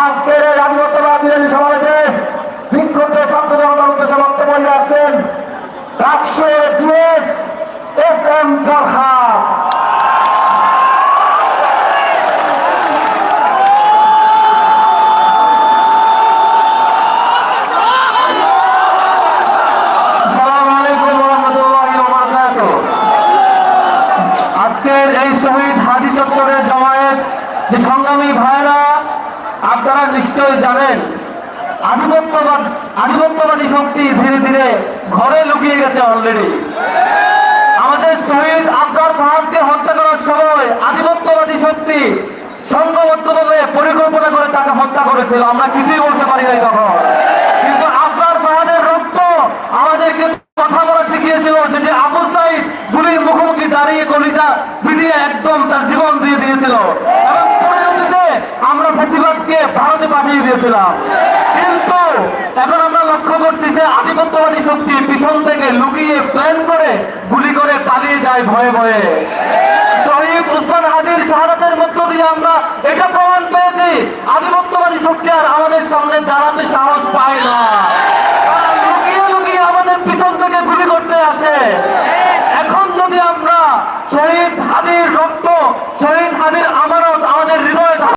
আজকের এই রাজনৈতিক বিরোধী সমাবেশে বিক্ষুব্ধ ছাত্র জনতার উদ্দেশ্যে বক্তব্য নিয়ে আসছেন রাষ্ট্রের জিএস এস এম আজকের এই শহীদ হাদি চত্বরে জামায়াত, যে সংগ্রামী ভাইরা আপনারা নিশ্চয়ই জানেন, আধিপত্যবাদ আধিপত্যবাদী শক্তি ধীরে ধীরে ঘরে লুকিয়ে গেছে অলরেডি আমাদের শহীদ আবদার ফাহাদকে হত্যা করার সময় আধিপত্যবাদী শক্তি সংঘবদ্ধভাবে পরিকল্পনা করে তাকে হত্যা করেছিল। আমরা কিছুই বলতে পারি নাই তখন। কিন্তু আবদার ফাহাদের রক্ত আমাদেরকে কথা বলা শিখিয়েছিল যে যে আবু সাইদ গুলির মুখোমুখি দাঁড়িয়ে কলিজা বিলিয়ে একদম তার জীবন দিয়ে দিয়েছিল। আমরা ফেসিবাদকে ভারতে পাঠিয়ে দিয়েছিলাম। কিন্তু এখন আমরা লক্ষ্য করছি যে আধিপত্যবাদী শক্তি পিছন থেকে লুকিয়ে প্ল্যান করে, গুলি করে পালিয়ে যায় ভয়ে ভয়ে। শহীদ উসমান হাজির শাহাদাতের মধ্য দিয়ে আমরা এটা প্রমাণ পেয়েছি। আধিপত্যবাদী শক্তি আর আমাদের সামনে দাঁড়াতে সাহস